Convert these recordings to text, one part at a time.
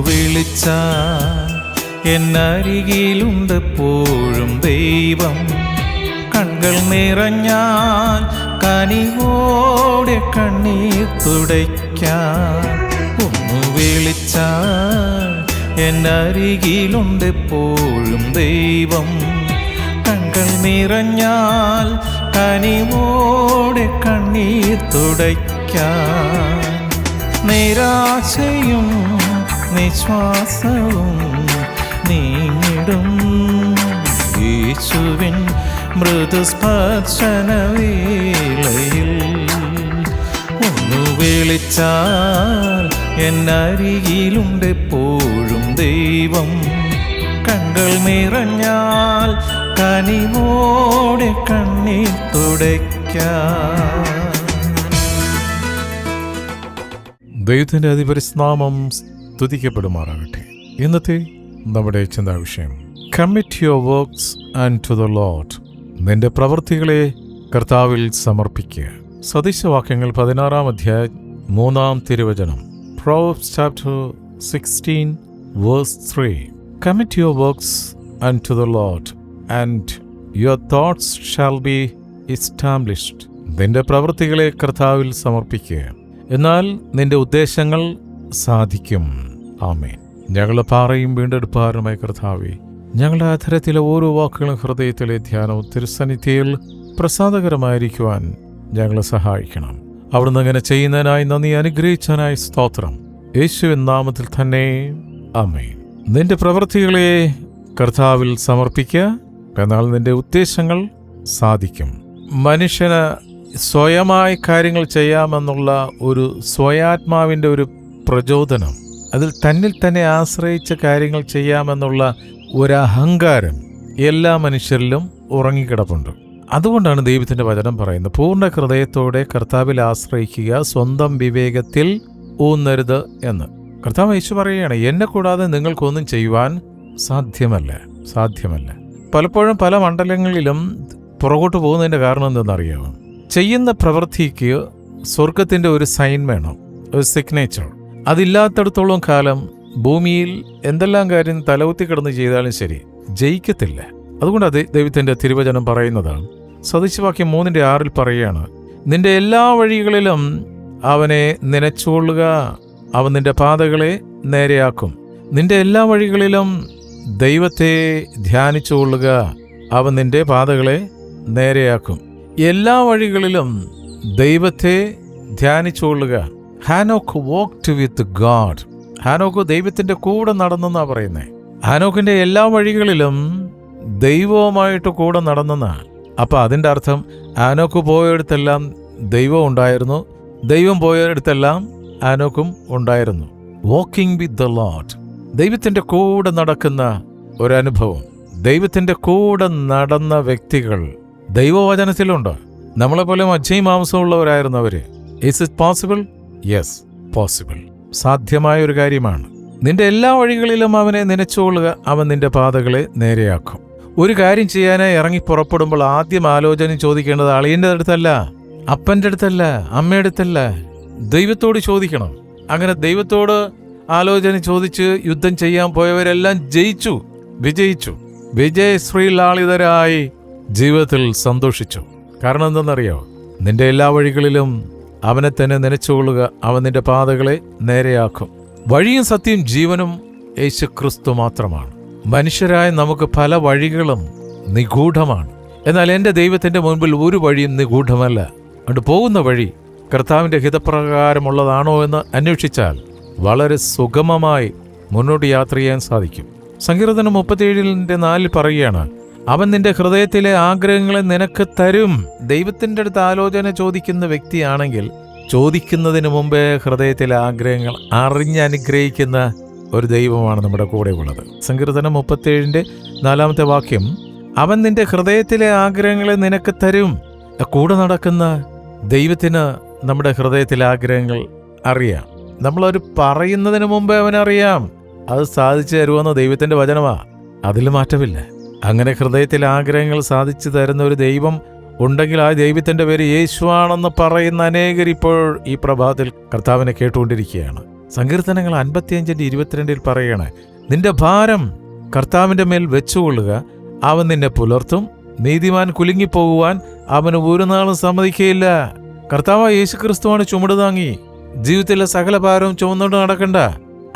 വിളിച്ചാൽ എന്നരികിലുണ്ട് എപ്പോഴും ദൈവം. കണ്ണുകൾ നിറഞ്ഞാൽ കനിവോടെ കണ്ണീർ തുടയ്ക്കാൻ. വിളിച്ച എന്നരികിലുണ്ട് എപ്പോഴും ദൈവം. കണ്ണുകൾ നിറഞ്ഞാൽ കനിവോടെ കണ്ണീർ തുടയ്ക്കാൻ. നിരാശയും നിശ്വാസവും നീങ്ങിടും. യേശുവിൻ മൃദുസ്പർശനവേളയിൽ ഒന്നു വിളിച്ചാൽ എന്നരികിലുണ്ട് എപ്പോഴും ദൈവം. കണ്ണുകൾ നിറഞ്ഞാൽ കനിവോടെ കണ്ണീർ തുടയ്ക്കാൻ. ദൈവത്തിന്റെ അതിപരിസ്നാമം സ്തുതിക്കപ്പെടുമാറാകട്ടെ ഇന്നത്തെ നമ്മുടെ ചിന്താ വിഷയം commit your works and to the Lord നിന്റെ പ്രവൃത്തികളെ കർത്താവിൽ സമർപ്പിക്കുക. സദൃശവാക്യങ്ങൾ പതിനാറാം അധ്യായ മൂന്നാം തിരുവചനം. Proverbs chapter sixteen verse three commit your works and to the Lord and your thoughts shall be established നിന്റെ പ്രവൃത്തികളെ കർത്താവിൽ സമർപ്പിക്കുക. എന്നാൽ നിന്റെ ഉദ്ദേശങ്ങൾ സാധിക്കും. ആമേൻ. ഞങ്ങളുടെ പാറയും വീണ്ടെടുപ്പാറുമായ കർത്താവെ ഞങ്ങളുടെ അധരത്തിലെ ഓരോ വാക്കുകളും ഹൃദയത്തിലെ ധ്യാനവും തിരുസന്നിധിയിൽ പ്രസാദകരമായിരിക്കുവാൻ ഞങ്ങളെ സഹായിക്കണം. അവിടുന്ന് അങ്ങനെ ചെയ്യുന്നതിനായി നന്ദി അനുഗ്രഹിച്ചതിനായി സ്തോത്രം. യേശുവിൻ നാമത്തിൽ തന്നെ ആമേൻ. നിന്റെ പ്രവൃത്തികളെ കർത്താവിൽ സമർപ്പിക്കുക. എന്നാൽ നിന്റെ ഉദ്ദേശങ്ങൾ സാധിക്കും. മനുഷ്യന് സ്വയമായി കാര്യങ്ങൾ ചെയ്യാമെന്നുള്ള ഒരു സ്വയാത്മാവിന്റെ ഒരു പ്രചോദനം അതിൽ തന്നിൽ തന്നെ ആശ്രയിച്ച കാര്യങ്ങൾ ചെയ്യാമെന്നുള്ള ഒരഹങ്കാരം എല്ലാ മനുഷ്യരിലും ഉറങ്ങിക്കിടപ്പുണ്ട്. അതുകൊണ്ടാണ് ദൈവത്തിന്റെ വചനം പറയുന്നത് പൂർണ ഹൃദയത്തോടെ കർത്താവിൽ ആശ്രയിക്കുക സ്വന്തം വിവേകത്തിൽ ഊന്നരുത് എന്ന്. കർത്താവ് യേശു പറയുകയാണ് എന്നെ കൂടാതെ നിങ്ങൾക്കൊന്നും ചെയ്യുവാൻ സാധ്യമല്ല സാധ്യമല്ല. പലപ്പോഴും പല മണ്ഡലങ്ങളിലും പുറകോട്ട് പോകുന്നതിന്റെ കാരണം എന്തെന്നറിയാമോ ചെയ്യുന്ന പ്രവൃത്തിക്ക് സ്വർഗത്തിന്റെ ഒരു സൈൻ വേണം ഒരു സിഗ്നേച്ചർ അതില്ലാത്തടത്തോളം കാലം ഭൂമിയിൽ എന്തെല്ലാം കാര്യം തലവുത്തി കിടന്ന് ചെയ്താലും ശരി ജയിക്കത്തില്ല. അതുകൊണ്ട് അത് ദൈവത്തിന്റെ തിരുവചനം പറയുന്നതാണ്. സദൃശവാക്യം മൂന്നിന്റെ ആറിൽ പറയുകയാണ് നിന്റെ എല്ലാ വഴികളിലും അവനെ നനച്ചുകൊള്ളുക അവൻ നിന്റെ പാതകളെ നേരെയാക്കും. നിന്റെ എല്ലാ വഴികളിലും ദൈവത്തെ ധ്യാനിച്ചുകൊള്ളുക അവൻ നിന്റെ പാതകളെ നേരെയാക്കും. എല്ലാ വഴികളിലും ദൈവത്തെ ധ്യാനിച്ചുകൊള്ളുക ഹാനോക്ക് വോക്ട് വിത്ത് ഗാഡ് ഹാനോക്ക് ദൈവത്തിന്റെ കൂടെ നടന്നെന്നാ പറയുന്നത് ഹാനോക്കിന്റെ എല്ലാ വഴികളിലും ദൈവവുമായിട്ട് കൂടെ നടന്നെന്നാണ് അപ്പൊ അതിന്റെ അർത്ഥം ഹാനോക്ക് പോയയിടത്തെല്ലാം ദൈവം ഉണ്ടായിരുന്നു. ദൈവം പോയയിടത്തെല്ലാം ഹാനോക്കും ഉണ്ടായിരുന്നു. വാക്കിംഗ് വിത്ത് ദ ലോഡ് ദൈവത്തിന്റെ കൂടെ നടക്കുന്ന ഒരനുഭവം. ദൈവത്തിന്റെ കൂടെ നടന്ന വ്യക്തികൾ. ദൈവവചനത്തിലുണ്ട്. നമ്മളെപ്പോലെ മജ്ജയും മാംസമുള്ളവരായിരുന്നു അവർ is it possible yes possible സാധ്യമായ ഒരു കാര്യമാണ്. നിന്റെ എല്ലാ വഴികളിലും അവനെ നനച്ചുകൊള്ളുക അവൻ നിന്റെ പാതകളെ നേരെയാക്കും. ഒരു കാര്യം ചെയ്യാനായി ഇറങ്ങി പുറപ്പെടുമ്പോൾ ആദ്യം ആലോചന ചോദിക്കേണ്ടത് അളിയന്റെ അടുത്തല്ല അപ്പന്റെ അടുത്തല്ല അമ്മയുടെ അടുത്തല്ല. ദൈവത്തോട് ചോദിക്കണം. അങ്ങനെ ദൈവത്തോട് ആലോചന ചോദിച്ച് യുദ്ധം ചെയ്യാൻ പോയവരെല്ലാം ജയിച്ചു വിജയിച്ചു. വിജയശ്രീലാളിതരായി ജീവിതത്തിൽ സന്തോഷിച്ചു. കാരണം എന്തെന്നറിയോ നിന്റെ എല്ലാ വഴികളിലും അവനെ തന്നെ നനച്ചുകൊള്ളുക. അവൻ നിന്റെ പാതകളെ നേരെയാക്കും. വഴിയും സത്യം ജീവനും യേശു ക്രിസ്തു മാത്രമാണ്. മനുഷ്യരായ നമുക്ക് പല വഴികളും നിഗൂഢമാണ്. എന്നാൽ എന്റെ ദൈവത്തിന്റെ മുൻപിൽ ഒരു വഴിയും നിഗൂഢമല്ല. അതുകൊണ്ട് പോകുന്ന വഴി കർത്താവിന്റെ ഹിതപ്രകാരമുള്ളതാണോ എന്ന് അന്വേഷിച്ചാൽ വളരെ സുഗമമായി മുന്നോട്ട് യാത്ര ചെയ്യാൻ സാധിക്കും. സങ്കീർത്തനം മുപ്പത്തിയേഴിന്റെ നാലിൽ പറയുകയാണ് അവൻ നിന്റെ ഹൃദയത്തിലെ ആഗ്രഹങ്ങളെ നിനക്ക് തരും. ദൈവത്തിന്റെ അടുത്ത് ആലോചന ചോദിക്കുന്ന വ്യക്തിയാണെങ്കിൽ ചോദിക്കുന്നതിന് മുമ്പേ ഹൃദയത്തിലെ ആഗ്രഹങ്ങൾ അറിഞ്ഞനുഗ്രഹിക്കുന്ന ഒരു ദൈവമാണ് നമ്മുടെ കൂടെ ഉള്ളത്. സങ്കീർത്തനം മുപ്പത്തേഴിന്റെ നാലാമത്തെ വാക്യം അവൻ നിന്റെ ഹൃദയത്തിലെ ആഗ്രഹങ്ങളെ നിനക്ക് തരും. കൂടെ നടക്കുന്ന ദൈവത്തിന് നമ്മുടെ ഹൃദയത്തിലെ ആഗ്രഹങ്ങൾ അറിയാം. നമ്മളൊരു പറയുന്നതിന് മുമ്പേ അവനറിയാം. അത് സാധിച്ചു തരുമെന്ന് ദൈവത്തിന്റെ വചനമാ. അതിൽ മാറ്റമില്ല. അങ്ങനെ ഹൃദയത്തിലെ ആഗ്രഹങ്ങൾ സാധിച്ചു തരുന്ന ഒരു ദൈവം ഉണ്ടെങ്കിൽ ആ ദൈവത്തിന്റെ പേര് യേശുവാണെന്ന് പറയുന്ന അനേകർ ഇപ്പോൾ ഈ പ്രഭാതത്തിൽ കർത്താവിനെ കേട്ടുകൊണ്ടിരിക്കുകയാണ്. സങ്കീർത്തനങ്ങൾ അൻപത്തിയഞ്ചിന്റെ ഇരുപത്തിരണ്ടിൽ പറയണേ നിന്റെ ഭാരം കർത്താവിന്റെ മേൽ വെച്ചുകൊള്ളുക അവൻ നിന്നെ പുലർത്തും. നീതിമാൻ കുലുങ്ങിപ്പോകുവാൻ അവന് ഒരു നാളും സമ്മതിക്കുകയില്ല കർത്താവ് യേശു ക്രിസ്തുവാണ് ചുമട് താങ്ങി. ജീവിതത്തിലെ സകല ഭാരവും ചുമന്നുകൊണ്ട് നടക്കണ്ട.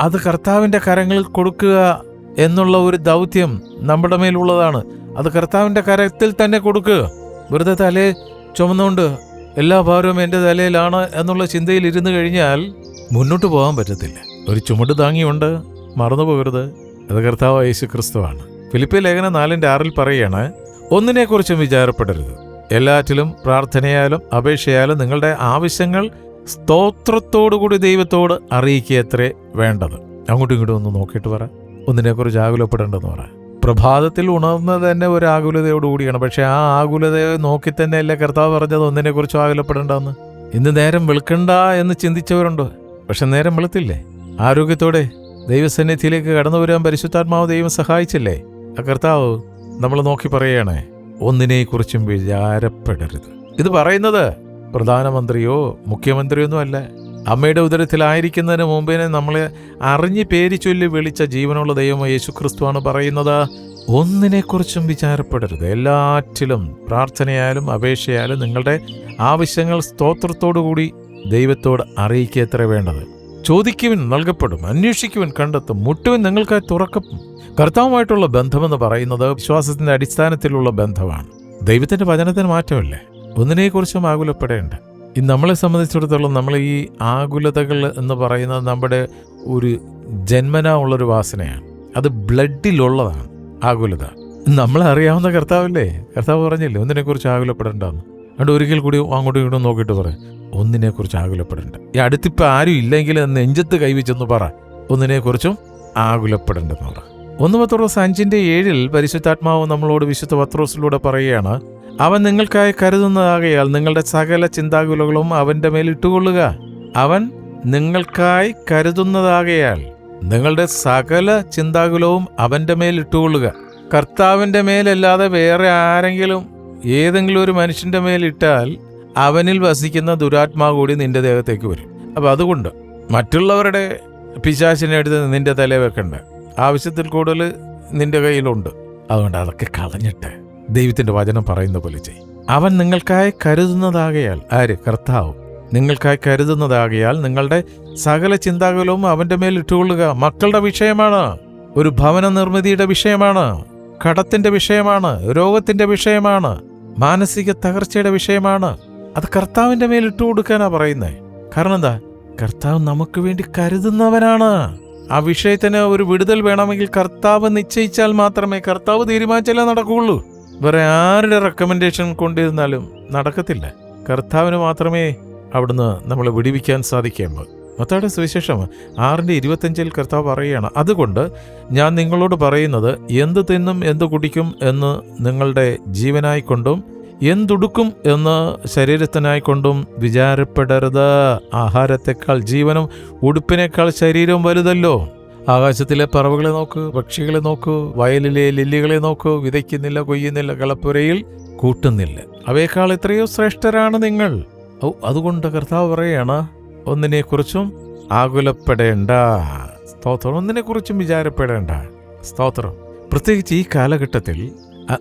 അത് കർത്താവിന്റെ കരങ്ങളിൽ കൊടുക്കുക. എന്നുള്ള ഒരു ദൗത്യം നമ്മുടെ മേലുള്ളതാണ്. അത് കർത്താവിന്റെ കരത്തിൽ തന്നെ കൊടുക്കുക വെറുതെ തലേ ചുമന്നുകൊണ്ട് എല്ലാ ഭാരവും എന്റെ തലയിലാണ് എന്നുള്ള ചിന്തയിൽ ഇരുന്ന് കഴിഞ്ഞാൽ മുന്നോട്ട് പോകാൻ പറ്റത്തില്ല. ഒരു ചുമട് താങ്ങിയുണ്ട് മറന്നു പോകരുത്. അത് കർത്താവ് യേശു ക്രിസ്തുവാണ് ഫിലിപ്പി ലേഖന നാലിന്റെ ആറിൽ പറയുകയാണ് ഒന്നിനെക്കുറിച്ചും വിചാരപ്പെടരുത്. എല്ലാറ്റിലും പ്രാർത്ഥനയാലും അപേക്ഷയാലും നിങ്ങളുടെ ആവശ്യങ്ങൾ സ്തോത്രത്തോടുകൂടി ദൈവത്തോട് അറിയിക്കത്രേ വേണ്ടത്. അങ്ങോട്ടും ഇങ്ങോട്ടും ഒന്ന് നോക്കിയിട്ട് പറ. ഒന്നിനെക്കുറിച്ച് ആകുലപ്പെടേണ്ടെന്ന് പറയാം. പ്രഭാതത്തിൽ ഉണർന്നത് തന്നെ ഒരു ആകുലതയോടുകൂടിയാണ് പക്ഷേ ആ ആകുലതയെ നോക്കി തന്നെ അല്ലേ കർത്താവ് പറഞ്ഞത് ഒന്നിനെക്കുറിച്ചും ആകുലപ്പെടേണ്ടെന്ന്? ഇന്ന് നേരം വെളുക്കണ്ട എന്ന് ചിന്തിച്ചവരുണ്ടോ? പക്ഷെ നേരം വെളുത്തില്ലേ? ആരോഗ്യത്തോടെ ദൈവസന്നിധിയിലേക്ക് കടന്നു വരാൻ പരിശുദ്ധാത്മാവ് ദൈവം സഹായിച്ചില്ലേ? ആ കർത്താവ് നമ്മൾ നോക്കി പറയുകയാണേ ഒന്നിനെക്കുറിച്ചും വിചാരപ്പെടരുത്. ഇത് പറയുന്നത് പ്രധാനമന്ത്രിയോ മുഖ്യമന്ത്രിയോ ഒന്നും അല്ല. അമ്മയുടെ ഉദരത്തിലായിരിക്കുന്നതിന് മുമ്പേ നമ്മളെ അറിഞ്ഞ് പേര് ചൊല്ലി വിളിച്ച ജീവനുള്ള ദൈവമോ യേശു ക്രിസ്തുവാണ് പറയുന്നത്. ഒന്നിനെക്കുറിച്ചും വിചാരപ്പെടരുത്. എല്ലാറ്റിലും പ്രാർത്ഥനയായാലും അപേക്ഷയായാലും നിങ്ങളുടെ ആവശ്യങ്ങൾ സ്തോത്രത്തോടുകൂടി ദൈവത്തോട് അറിയിക്കുക എത്ര വേണ്ടത്. ചോദിക്കുവിൻ നൽകപ്പെടും അന്വേഷിക്കുവിൻ കണ്ടെത്തും മുട്ടുവിൻ നിങ്ങൾക്കായി തുറക്കും. കർത്താവുമായിട്ടുള്ള ബന്ധമെന്ന് പറയുന്നത് വിശ്വാസത്തിന്റെ അടിസ്ഥാനത്തിലുള്ള ബന്ധമാണ്. ദൈവത്തിന്റെ വചനത്തിന് മാറ്റമില്ലേ? ഒന്നിനെക്കുറിച്ചും ആകുലപ്പെടേണ്ട. ഈ നമ്മളെ സംബന്ധിച്ചിടത്തോളം നമ്മൾ ഈ ആകുലതകൾ എന്ന് പറയുന്നത് നമ്മുടെ ഒരു ജന്മനാ ഉള്ളൊരു വാസനയാണ്. അത് ബ്ലഡിലുള്ളതാണ് ആകുലത. നമ്മളെ അറിയാവുന്ന കർത്താവല്ലേ? കർത്താവ് പറഞ്ഞില്ലേ ഒന്നിനെക്കുറിച്ച് ആകുലപ്പെടേണ്ടെന്ന്. അതുകൊണ്ട് ഒരിക്കൽ കൂടി അങ്ങോട്ടും ഇങ്ങോട്ടും നോക്കിയിട്ട് പറ ഒന്നിനെക്കുറിച്ച് ആകുലപ്പെടേണ്ട. ഈ അടുത്തിപ്പോൾ ആരും ഇല്ലെങ്കിൽ നെഞ്ചത്ത് കൈവച്ചെന്ന് പറ ഒന്നിനെക്കുറിച്ചും ആകുലപ്പെടേണ്ടെന്ന് പറ. ഒന്ന് പത്രോസ് അഞ്ചിന്റെ ഏഴിൽ പരിശുദ്ധാത്മാവ് നമ്മളോട് വിശുദ്ധ പത്രോസിലൂടെ പറയുകയാണ് അവൻ നിങ്ങൾക്കായി കരുതുന്നതാകയാൽ നിങ്ങളുടെ സകല ചിന്താകുലകളും അവന്റെ മേൽ ഇട്ടുകൊള്ളുക. അവൻ നിങ്ങൾക്കായി കരുതുന്നതാകയാൽ നിങ്ങളുടെ സകല ചിന്താകുലവും അവന്റെ മേൽ ഇട്ടുകൊള്ളുക. കർത്താവിന്റെ മേലല്ലാതെ വേറെ ആരെങ്കിലും ഏതെങ്കിലും ഒരു മനുഷ്യന്റെ മേൽ ഇട്ടാൽ അവനിൽ വസിക്കുന്ന ദുരാത്മാവ് കൂടി നിന്റെ ദേഹത്തേക്ക് വരും. അപ്പോൾ അതുകൊണ്ട് മറ്റുള്ളവരുടെ പിശാശിനെ എടുത്ത് നിന്റെ തല വെക്കണ്ട. ആവശ്യത്തിൽ കൂടുതൽ നിന്റെ കയ്യിലുണ്ട്. അതുകൊണ്ട് അതൊക്കെ കളഞ്ഞിട്ട് ദൈവത്തിന്റെ വചനം പറയുന്ന പോലെ ചെയ്യും അവൻ നിങ്ങൾക്കായി കരുതുന്നതാകയാൽ ആര്? കർത്താവ്. നിങ്ങൾക്കായി കരുതുന്നതാകയാൽ നിങ്ങളുടെ സകല ചിന്താകുലവും അവന്റെ മേൽ ഇട്ടുകൊള്ളുക മക്കളുടെ വിഷയമാണ്. ഒരു ഭവന നിർമ്മിതിയുടെ വിഷയമാണ്. കടത്തിന്റെ വിഷയമാണ്. രോഗത്തിന്റെ വിഷയമാണ്. മാനസിക തകർച്ചയുടെ വിഷയമാണ്. അത് കർത്താവിന്റെ മേൽ ഇട്ടു കൊടുക്കാനാ പറയുന്നത് കാരണം എന്താ? കർത്താവ് നമുക്ക് വേണ്ടി കരുതുന്നവനാണ്. ആ വിഷയത്തിന് ഒരു വിടുതൽ വേണമെങ്കിൽ കർത്താവ് നിശ്ചയിച്ചാൽ മാത്രമേ കർത്താവ് തീരുമാനിച്ചാലേ നടക്കുകയുള്ളൂ. വേറെ ആരുടെ റെക്കമെൻഡേഷൻ കൊണ്ടിരുന്നാലും നടക്കത്തില്ല. കർത്താവിന് മാത്രമേ അവിടുന്ന് നമ്മളെ വിടിവിക്കാൻ സാധിക്കുമ്പോൾ മൊത്തയുടെ സുവിശേഷം ആറിന്റെ ഇരുപത്തഞ്ചിൽ കർത്താവ് പറയുകയാണ് അതുകൊണ്ട് ഞാൻ നിങ്ങളോട് പറയുന്നത് എന്ത് തിന്നും എന്ത് കുടിക്കും എന്ന് നിങ്ങളുടെ ജീവനായിക്കൊണ്ടും എന്തുടുക്കും എന്ന് ശരീരത്തിനായിക്കൊണ്ടും വിചാരപ്പെടരുത്. ആഹാരത്തെക്കാൾ ജീവനും ഉടുപ്പിനേക്കാൾ ശരീരവും വലുതല്ലോ. ആകാശത്തിലെ പറവുകളെ നോക്ക് പക്ഷികളെ നോക്ക് വയലിലെ ലില്ലികളെ നോക്ക് വിതയ്ക്കുന്നില്ല കൊയ്യുന്നില്ല കളപ്പുരയിൽ കൂട്ടുന്നില്ല. അവയേക്കാൾ എത്രയോ ശ്രേഷ്ഠരാണ് നിങ്ങൾ? ഓ അതുകൊണ്ട് കർത്താവ് പറയാണ് ഒന്നിനെക്കുറിച്ചും ആകുലപ്പെടേണ്ട. സ്തോത്രം ഒന്നിനെക്കുറിച്ചും വിചാരപ്പെടേണ്ട. സ്തോത്രം. പ്രത്യേകിച്ച് ഈ കാലഘട്ടത്തിൽ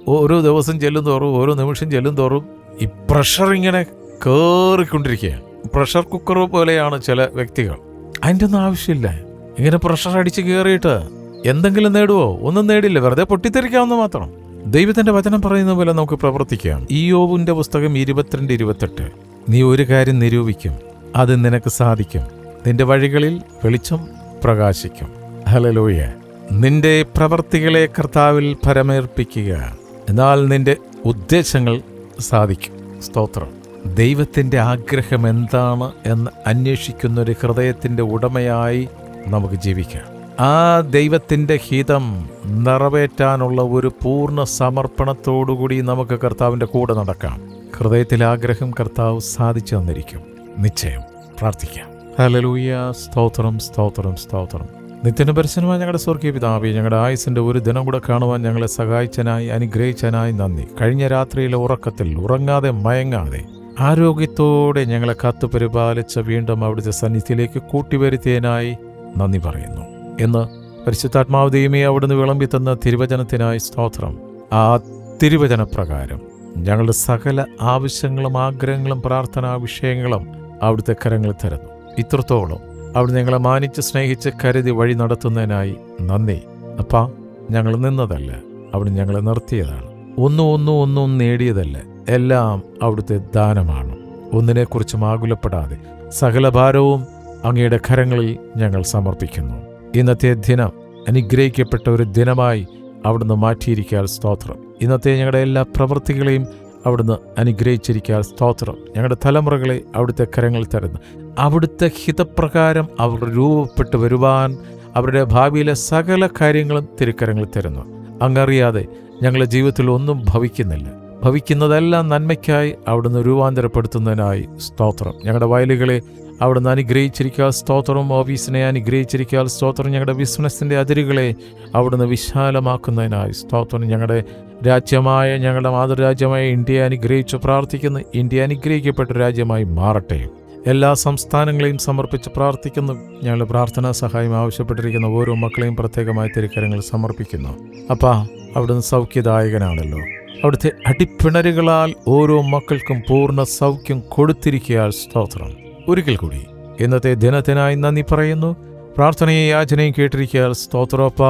ഓരോ ദിവസം ചെല്ലും തോറും ഓരോ നിമിഷം ചെല്ലും തോറും ഈ പ്രഷർ ഇങ്ങനെ കയറിക്കൊണ്ടിരിക്കുകയാണ് പ്രഷർ കുക്കർ പോലെയാണ് ചില വ്യക്തികൾ. അതിന്റെ ഒന്നും ആവശ്യമില്ല. ഇങ്ങനെ പ്രഷർ അടിച്ച് കയറിയിട്ട് എന്തെങ്കിലും നേടുവോ? ഒന്നും നേടില്ല. വെറുതെ പൊട്ടിത്തെറിക്കാവുന്ന മാത്രം. ദൈവത്തിന്റെ വചനം പറയുന്ന പോലെ നമുക്ക് പ്രവർത്തിക്കാം. ഈ യോവിന്റെ പുസ്തകം ഇരുപത്തിരണ്ട് ഇരുപത്തെട്ട്. നീ ഒരു കാര്യം നിരൂപിക്കും. അത് നിനക്ക് സാധിക്കും. നിന്റെ വഴികളിൽ വെളിച്ചം പ്രകാശിക്കും. ഹലലോയ നിന്റെ പ്രവർത്തികളെ കർത്താവിൽ പരമേർപ്പിക്കുക എന്നാൽ നിന്റെ ഉദ്ദേശങ്ങൾ സാധിക്കും. സ്തോത്രം. ദൈവത്തിന്റെ ആഗ്രഹം എന്താണ് എന്ന് അന്വേഷിക്കുന്ന ഒരു ഹൃദയത്തിന്റെ ഉടമയായി നമുക്ക് ജീവിക്കാം. ആ ദൈവത്തിന്റെ ഹിതം നിറവേറ്റാനുള്ള ഒരു പൂർണ സമർപ്പണത്തോടുകൂടി നമുക്ക് കർത്താവിന്റെ കൂടെ നടക്കാം. ഹൃദയത്തിൽ ആഗ്രഹം കർത്താവ് സാധിച്ചു തന്നിരിക്കും. നിശ്ചയം. പ്രാർത്ഥിക്കാം. ഹലലൂയ സ്തോത്രം സ്തോത്രം സ്തോത്രം. നിത്യന പരിസരമായ ഞങ്ങളുടെ സ്വർഗീയ പിതാവി ഞങ്ങളുടെ ആയുസിന്റെ ഒരു ദിനം കൂടെ കാണുവാൻ ഞങ്ങളെ സഹായിച്ചനായി അനുഗ്രഹിച്ചനായി നന്ദി. കഴിഞ്ഞ രാത്രിയിലെ ഉറക്കത്തിൽ ഉറങ്ങാതെ മയങ്ങാതെ ആരോഗ്യത്തോടെ ഞങ്ങളെ കാത്തു പരിപാലിച്ച വീണ്ടും അവിടുത്തെ സന്നിധിയിലേക്ക് കൂട്ടിവരുത്തിയതിനായി നന്ദി പറയുന്നു. എന്ന് പരിശുദ്ധാത്മാവ് ദൈവമേ അവിടുന്ന് വിളമ്പി തന്ന തിരുവചനത്തിനായി സ്തോത്രം. ആ തിരുവചന പ്രകാരം ഞങ്ങളുടെ സകല ആവശ്യങ്ങളും ആഗ്രഹങ്ങളും പ്രാർത്ഥനാ വിഷയങ്ങളും അവിടുത്തെ കരങ്ങളിൽ തരുന്നു. ഇത്രത്തോളം അവിടെ ഞങ്ങളെ മാനിച്ച് സ്നേഹിച്ച് കരുതി വഴി നടത്തുന്നതിനായി നന്ദി. അപ്പാ ഞങ്ങൾ നിന്നതല്ല അവിടെ ഞങ്ങളെ നിർത്തിയതാണ്. ഒന്നും ഒന്നും ഒന്നും നേടിയതല്ല എല്ലാം അവിടുത്തെ ദാനമാണ്. ഒന്നിനെക്കുറിച്ചും ആകുലപ്പെടാതെ സകല ഭാരവും അങ്ങയുടെ കരങ്ങളിൽ ഞങ്ങൾ സമർപ്പിക്കുന്നു. ഇന്നത്തെ ദിനം അനുഗ്രഹിക്കപ്പെട്ട ഒരു ദിനമായി അവിടുന്ന് മാറ്റിയിരിക്കാൻ സ്തോത്രം. ഇന്നത്തെ ഞങ്ങളുടെ എല്ലാ പ്രവൃത്തികളെയും അവിടുന്ന് അനുഗ്രഹിച്ചിരിക്കാൻ സ്തോത്രം. ഞങ്ങളുടെ തലമുറകളെ അവിടുത്തെ കരങ്ങളിൽ തരുന്നു. അവിടുത്തെ ഹിതപ്രകാരം അവർ രൂപപ്പെട്ടു വരുവാൻ അവരുടെ ഭാവിയിലെ സകല കാര്യങ്ങളും തിരുക്കരങ്ങളിൽ തരുന്നു. അങ്ങറിയാതെ ഞങ്ങളുടെ ജീവിതത്തിൽ ഒന്നും ഭവിക്കുന്നില്ല. ഭവിക്കുന്നതെല്ലാം നന്മയ്ക്കായി അവിടുന്ന് രൂപാന്തരപ്പെടുത്തുന്നതിനായി സ്തോത്രം. ഞങ്ങളുടെ വയലുകളെ അവിടുന്ന് അനുഗ്രഹിച്ചിരിക്കുക. സ്തോത്രം ഓഫീസിനെ അനുഗ്രഹിച്ചിരിക്കുക. സ്തോത്രം ഞങ്ങളുടെ ബിസിനസ്സിന്റെ അതിരുകളെ അവിടുന്ന് വിശാലമാക്കുന്നതിനായി സ്തോത്രം ഞങ്ങളുടെ രാജ്യമായ ഞങ്ങളുടെ മാതൃരാജ്യമായ ഇന്ത്യയെ അനുഗ്രഹിച്ച് പ്രാർത്ഥിക്കുന്നു. ഇന്ത്യ അനുഗ്രഹിക്കപ്പെട്ട രാജ്യമായി മാറട്ടെ. എല്ലാ സംസ്ഥാനങ്ങളെയും സമർപ്പിച്ച് പ്രാർത്ഥിക്കുന്നു. ഞങ്ങളുടെ പ്രാർത്ഥനാ സഹായം ആവശ്യപ്പെട്ടിരിക്കുന്ന ഓരോ മക്കളെയും പ്രത്യേകമായ തിരുക്കരങ്ങൾ സമർപ്പിക്കുന്നു. അപ്പാ അവിടുന്ന് സൗഖ്യദായകനാണല്ലോ. അവിടുത്തെ അടിപ്പിണരുകളാൽ ഓരോ മക്കൾക്കും പൂർണ സൗഖ്യം കൊടുത്തിരിക്കയാൽ സ്തോത്രം. ഒരിക്കൽ കൂടി ഇന്നത്തെ ദിനത്തിനായി നന്ദി പറയുന്നു. പ്രാർത്ഥനയെ യാചനയും കേട്ടിരിക്കാൽ സ്തോത്രോപ്പ.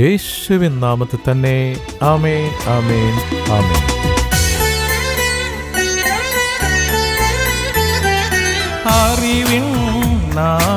യേശുവിൻ നാമത്തിൽ തന്നെ. ആമേൻ ആമേൻ ആമേൻ. അറിവിൻ നാളമായി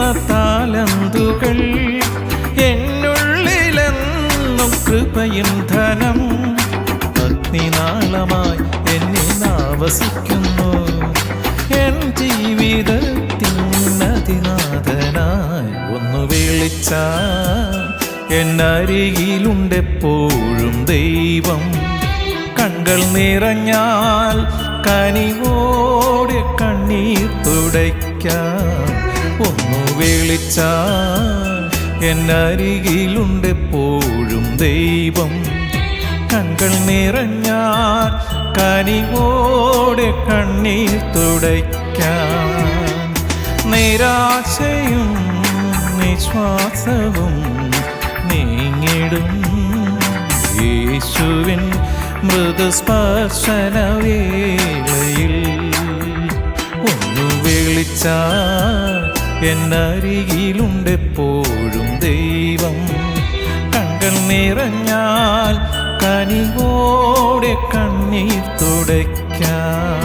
നൽകിടുന്ന താലന്തുകൾ എന്നുള്ളിലെന്നും കൃപയും ധനം അഗ്നിനാളമായി എന്നെ ആവസിക്കുന്നു. എൻ ജീവിതത്തിനതിനാഥനായി ഒന്ന് വിളിച്ച എന്നരികിലുണ്ടെപ്പോഴും ദൈവം കണ്ണുകൾ നിറഞ്ഞാൽ കനിവോടെ കണ്ണീർ തുടയ്ക്കാം. ഒന്നു വിളിച്ചാൽ എന്നരികിലുണ്ടെപ്പോഴും ദൈവം. കൺകൾ നിറഞ്ഞാൽ കനിവോടെ കണ്ണീർ തുടയ്ക്കാൻ. നിരാശയും നിശ്വാസവും നീങ്ങിടും. യേശുവിൻ മൃദുസ്പർശന വേളയിൽ ഒന്നു വിളിച്ചാൽ എന്നരികിലുണ്ടെപ്പോഴും ദൈവം. കണ്ടൽ നിറഞ്ഞാൽ കനിവോടെ കണ്ണീർ തുടയ്ക്കും.